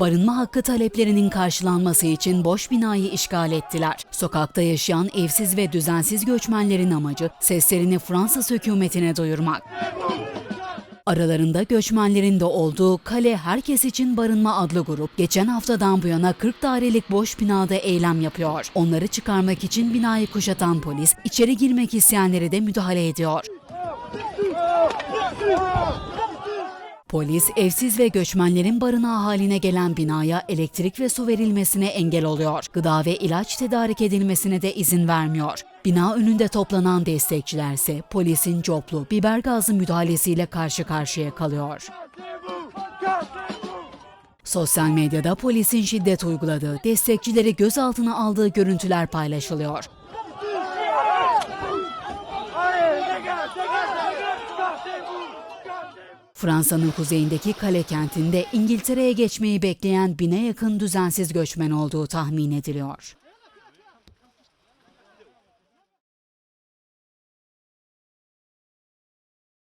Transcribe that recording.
Barınma hakkı taleplerinin karşılanması için boş binayı işgal ettiler. Sokakta yaşayan evsiz ve düzensiz göçmenlerin amacı seslerini Fransız hükümetine duyurmak. Aralarında göçmenlerin de olduğu Kale Herkes için Barınma adlı grup geçen haftadan bu yana 40 dairelik boş binada eylem yapıyor. Onları çıkarmak için binayı kuşatan polis içeri girmek isteyenlere de müdahale ediyor. Polis evsiz ve göçmenlerin barınağı haline gelen binaya elektrik ve su verilmesine engel oluyor. Gıda ve ilaç tedarik edilmesine de izin vermiyor. Bina önünde toplanan destekçilerse polisin coplu biber gazı müdahalesiyle karşı karşıya kalıyor. Sosyal medyada polisin şiddet uyguladığı, destekçileri gözaltına aldığı görüntüler paylaşılıyor. Fransa'nın kuzeyindeki kale kentinde İngiltere'ye geçmeyi bekleyen bine yakın düzensiz göçmen olduğu tahmin ediliyor.